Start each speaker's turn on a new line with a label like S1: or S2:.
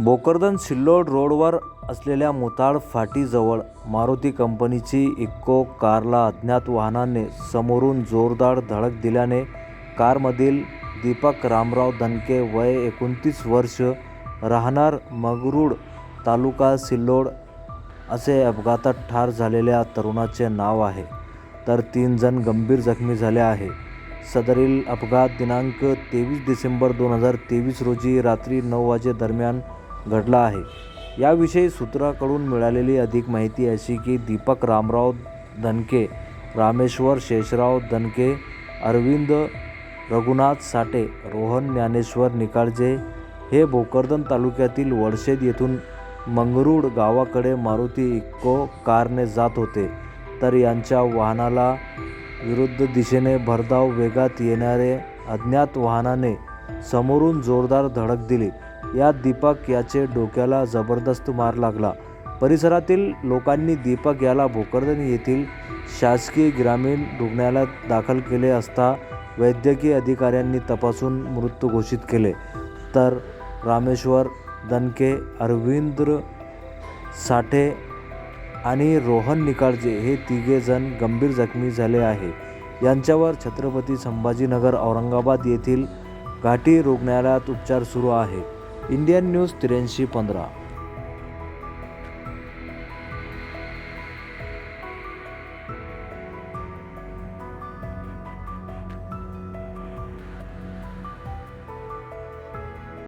S1: भोकरदन सिल्लोड रोडवर असलेल्या मुताळ फाटीजवळ मारुती कंपनीची इक्को कारला अज्ञात वाहनाने समोरून जोरदार धडक दिल्याने कारमधील दीपक रामराव दनके वय एकोणतीस वर्ष राहणार मगरूड तालुका सिल्लोड असे अपघातात ठार झालेल्या तरुणाचे नाव आहे. तर तीन जण गंभीर जखमी झाले आहे. सदरील अपघात दिनांक तेवीस डिसेंबर दोन हजार तेवीस रोजी रात्री नऊ वाजे दरम्यान घडला आहे. याविषयी सूत्राकडून मिळालेली अधिक माहिती अशी की दीपक रामराव धनके रामेश्वर शेषराव धनके अरविंद रघुनाथ साठे रोहन ज्ञानेश्वर निकाळजे हे भोकरदन तालुक्यातील वडशेद येथून मंगरूड गावाकडे मारुती इक्को कारने जात होते. तर यांच्या वाहनाला विरुद्ध दिशेने भरधाव वेगात येणारे अज्ञात वाहनाने समोरून जोरदार धडक दिली. यात दीपक याचे डोक्याला जबरदस्त मार लागला. परिसरातील लोकांनी दीपक याला भोकरदनी येथील शासकीय ग्रामीण रुग्णालयात दाखल केले असता वैद्यकीय अधिकाऱ्यांनी तपासून मृत्यू घोषित केले. तर रामेश्वर दनके अरविंद साठे आणि रोहन निकाळजे हे तिघे जण गंभीर जखमी झाले आहे. यांच्यावर छत्रपती संभाजीनगर औरंगाबाद येथील घाटी रुग्णालयात उपचार सुरू आहे. इंडियन न्यूज त्र्याऐंशी पंधरा.